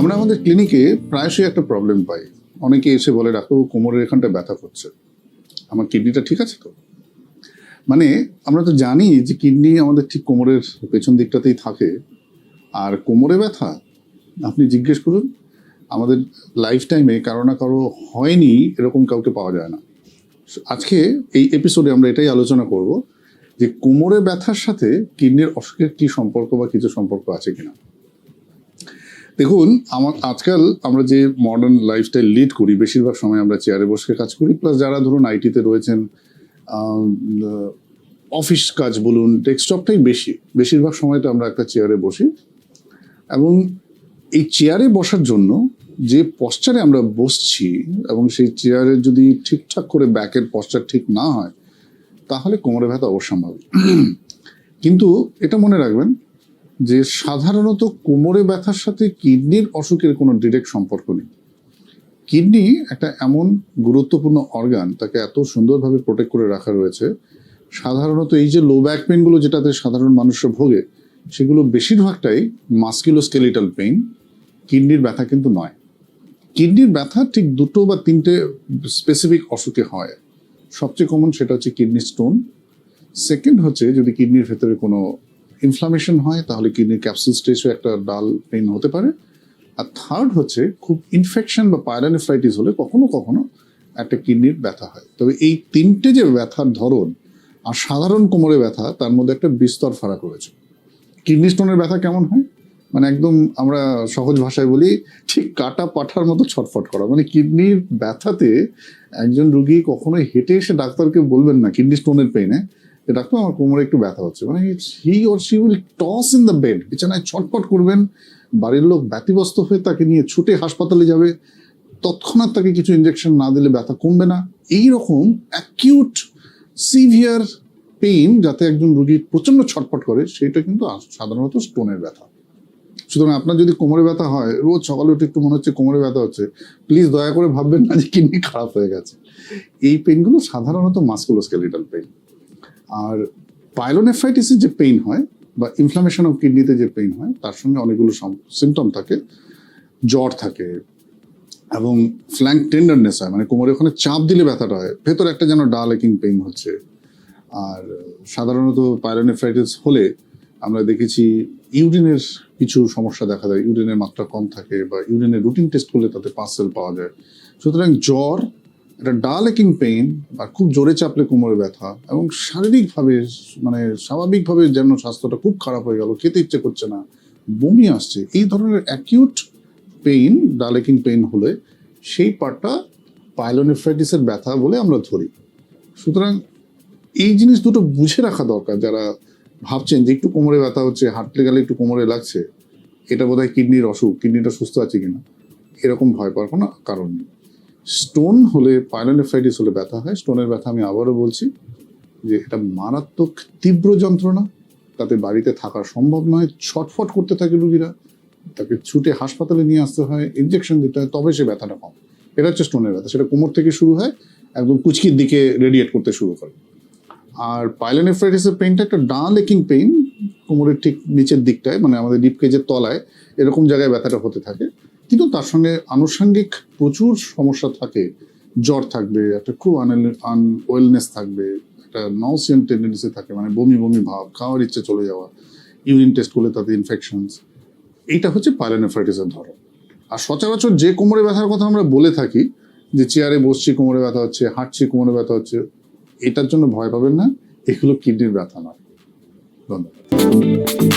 আমরা আমাদের ক্লিনিকে প্রায়শই একটা প্রবলেম পাই। অনেকে এসে বলে, ডাক্তারবাবু, কোমরের এখানটা ব্যথা করছে। আমার কিডনিটা ঠিক আছে তো? মানে আমরা তো জানি যে কিডনি আমাদের ঠিক কোমরের পেছন দিকটাতেই থাকে। আর কোমরে ব্যথা, আপনি জিজ্ঞেস করুন, আমাদের লাইফ টাইমে কারও না কারও হয়নি এরকম কাউকে পাওয়া যায় না। আজকে এই এপিসোডে আমরা এটাই আলোচনা করব যে কোমরে ব্যথার সাথে কিডনির অসুখের কি সম্পর্ক বা কিছু সম্পর্ক আছে কিনা। দেখুন, আমার আজকাল আমরা যে মডার্ন লাইফস্টাইল লিড করি, বেশিরভাগ সময় আমরা চেয়ারে বসে কাজ করি প্লাস যারা ধরুন আইটিতে রয়েছেন অফিস কাজ বলুন ডেস্কটপটাই বেশি। বেশিরভাগ সময় তো আমরা একটা চেয়ারে বসি। এবং এই চেয়ারে বসার জন্য যে পশ্চারে আমরা বসছি, এবং সেই চেয়ারে যদি ঠিকঠাক করে ব্যাকের পশ্চার ঠিক না হয়, তাহলে কোমরে ব্যথা অবশ্যম্ভাবী। কিন্তু এটা মনে রাখবেন যে সাধারণত কোমরে ব্যথার সাথে কিডনির অসুখের কোনো ডিরেক্ট সম্পর্ক নেই। কিডনি একটা এমন গুরুত্বপূর্ণ অর্গান তাকে এত সুন্দরভাবে প্রোটেক্ট করে রাখা রয়েছে। সাধারণত এই যে লো ব্যাক পেনগুলো যেটাতে সাধারণ মানুষরা ভোগে, সেগুলো বেশিরভাগটাই মাস্কিলো মাস্কিলোস্কেলিটাল পেইন কিডনির ব্যথা কিন্তু নয়। কিডনির ব্যথা ঠিক দুটো বা তিনটে স্পেসিফিক অসুখে হয়। সবচেয়ে কমন সেটা হচ্ছে কিডনি স্টোন সেকেন্ড হচ্ছে যদি কিডনির ভেতরে কোনো ইনফ্লামেশন হয়, তাহলে কিডনির ক্যাপসুল স্টেজও একটা ডাল পেইন হতে পারে। আর থার্ড হচ্ছে, খুব ইনফেকশন বা পায়রানিফ্রাইটিস হলে কখনো কখনো একটা কিডনির ব্যথা হয়। তবে এই তিনটে যে ব্যথার ধরন আর সাধারণ কোমরে ব্যথা, তার মধ্যে একটা বিস্তর ফারাক রয়েছে। কিডনি স্টোনের ব্যথা কেমন হয়? মানে একদম আমরা সহজ ভাষায় বলি, ঠিক কাটা পাঠার মতো ছটফট করা। মানে কিডনির ব্যথাতে একজন রুগী কখনোই হেঁটে এসে ডাক্তারকে বলবেন না কিডনি স্টোনের পেইনে ডাক্তার আমার কোমরে একটু ব্যথা হচ্ছে। মানে he or she will toss in the bed বিছানায় ছটপট করবেন, বাড়ির লোক ব্যতিব্যস্ত হয়ে তাকে নিয়ে ছুটে হাসপাতালে যাবে। তৎক্ষণাৎ তাকে কিছু ইঞ্জেকশন না দিলে ব্যথা কমবে না। এই রকম অ্যাকিউট সিভিয়ার পেইন যাতে একজন রুগী প্রচণ্ড ছটফট করে, সেটা কিন্তু সাধারণত স্টোনের ব্যথা। সুতরাং আপনার যদি কোমরে ব্যথা হয়, রোজ সকালে উঠে একটু মনে হচ্ছে কোমরে ব্যথা হচ্ছে প্লিজ দয়া করে ভাববেন না যে কিডনি খারাপ হয়ে গেছে। এই পেইনগুলো সাধারণত মাস্কুলোস্কেলিটাল পেইন আর পাইলোনেফ্রাইটিসের যে পেইন হয় বা ইনফ্লামেশন অফ কিডনিতে যে পেইন হয়, তার সঙ্গে অনেকগুলো সিমটম থাকে, জ্বর থাকে এবং ফ্ল্যাঙ্ক টেন্ডারনেস হয় মানে কোমরে ওখানে চাপ দিলে ব্যথাটা হয়। ভেতরে একটা যেন ডাল একিং পেইন হচ্ছে। আর সাধারণত পাইলোনেফ্রাইটিস হলে আমরা দেখেছি ইউরিনের কিছু সমস্যা দেখা যায় ইউরিনের মাত্রা কম থাকে বা ইউরিনের রুটিন টেস্ট করলে তাতে পার্সেল পাওয়া যায়। সুতরাং জ্বর একটা ডাল একিং পেইন বা খুব জোরে চাপলে কোমরে ব্যথা এবং শারীরিকভাবে মানে স্বাভাবিকভাবে যেন স্বাস্থ্যটা খুব খারাপ হয়ে গেল, খেতে ইচ্ছে করছে না, বমি আসছে, এই ধরনের অ্যাকিউট পেইন ডাল একিং পেইন হলে সেই পার্টটা পাইলোনেফ্রাইটিসের ব্যথা বলে আমরা ধরি। সুতরাং এই জিনিস দুটো বুঝে রাখা দরকার যারা ভাবছেন যে একটু কোমরে ব্যথা হচ্ছে, হাঁটতে গেলে একটু কোমরে লাগছে, এটা বোধহয় কিডনির অসুখ, কিডনিটা সুস্থ আছে কিনা, এরকম ভয় পাওয়ার কোনো কারণ নেই। স্টোন হলে পাইলোনেফ্রাইটিস হলে ব্যথা হয়। স্টোনের ব্যথা আমি আবারও বলছি যে এটা মারাত্মক তীব্র যন্ত্রণা। তাতে বাড়িতে থাকা সম্ভব নয়। ছটফট করতে থাকে রুগীরা। তাকে ছুটে হাসপাতালে নিয়ে আসতে হয় ইনজেকশন দিতে হয়, তবে সে ব্যথাটা কম। এটা হচ্ছে স্টোনের ব্যথা। সেটা কোমর থেকে শুরু হয়, একদম কুচকির দিকে রেডিয়েট করতে শুরু করে। আর পাইলোনেফ্রাইটিসের পেইনটা একটা ডা লেকিং পেইন কোমরের ঠিক নিচের দিকটায় মানে আমাদের ডিপকেজের তলায়, এরকম জায়গায় ব্যথাটা হতে থাকে। কিন্তু তার সঙ্গে আনুষঙ্গিক প্রচুর সমস্যা থাকে। জ্বর থাকবে, একটা খুব আনওয়েলনেস থাকবে, একটা নসিয়ান টেন্ডেন্সি থাকে মানে বমি বমি ভাব, খাওয়ার ইচ্ছে চলে যাওয়া ইউরিন টেস্ট করলে তাতে ইনফেকশনস এইটা হচ্ছে পাইলোনেফ্রাইটিসের ধরন। আর সচরাচর যে কোমরে ব্যথার কথা আমরা বলে থাকি, যে চেয়ারে বসছি, কোমরে ব্যথা হচ্ছে, হাঁটছি, কোমরে ব্যথা হচ্ছে, এটার জন্য ভয় পাবেন না, এগুলো কিডনির ব্যথা নয়। ধন্যবাদ।